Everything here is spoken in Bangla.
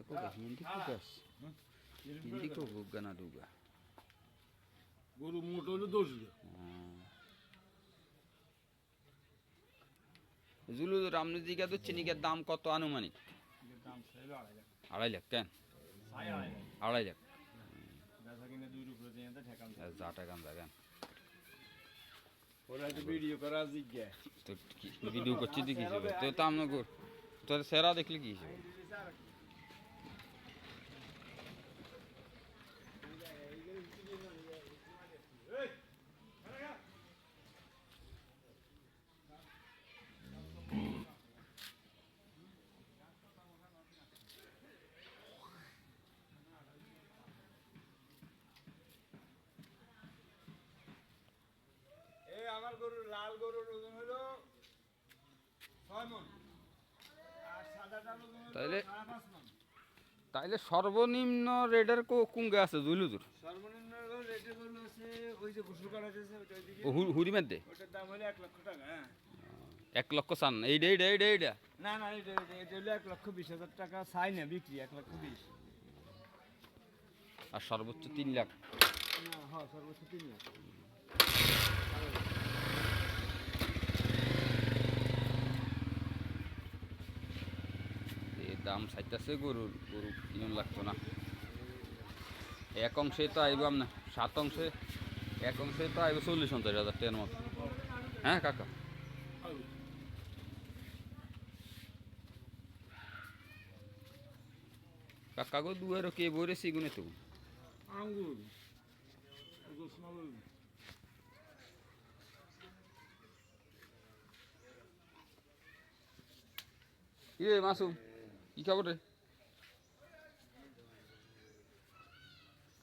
কোগা হিন্দি কোগাস হিন্দি কো গুগা না দুগা গরু মোটা হলে দোষ দেয় জুলু রামনি জিগা তো চিনিকের দাম কত আনুমানিক আড়াই লাখ কেন আড়াই লাখ যা টাকা ভিডিও করা ভিডিও করছি তো আমরা তোর সেরা দেখলি কি হিসেবে লাল গরুর ওজন হলো ছয় মন আর সাদাটার ওজন তাইলে- তাইলে সর্বনিম্ন রেডের কো কুঙ্গে আছে সর্বনিম্ন আছে ওই যে গোসল করা হয়েছে ওইদিকে। ও মধ্যে ওটার দাম হলো এক লক্ষ টাকা হ্যাঁ। এক লক্ষ চান এইটা এইটা এইটা এইটা না না এটা- এটা হলো এক লক্ষ বিশ হাজার টাকা চাই না বিক্রি এক লক্ষ বিশ। আর সর্বোচ্চ তিন লাখ। হ্যাঁ সর্বোচ্চ তিন লাখ। দাম চাইতেছে গরুর গরু ইন লাগতো না। এক অংশে তো আইব না সাত অংশে এক অংশে তো আইব চল্লিশ পঞ্চাশ হাজার টাকার মতো। হ্যাঁ কাকা? কাকা গো দুয়ারও কে বরে সিগুনে তো? আঙ্গুর। ইয়ে মাসুম কি খবর রে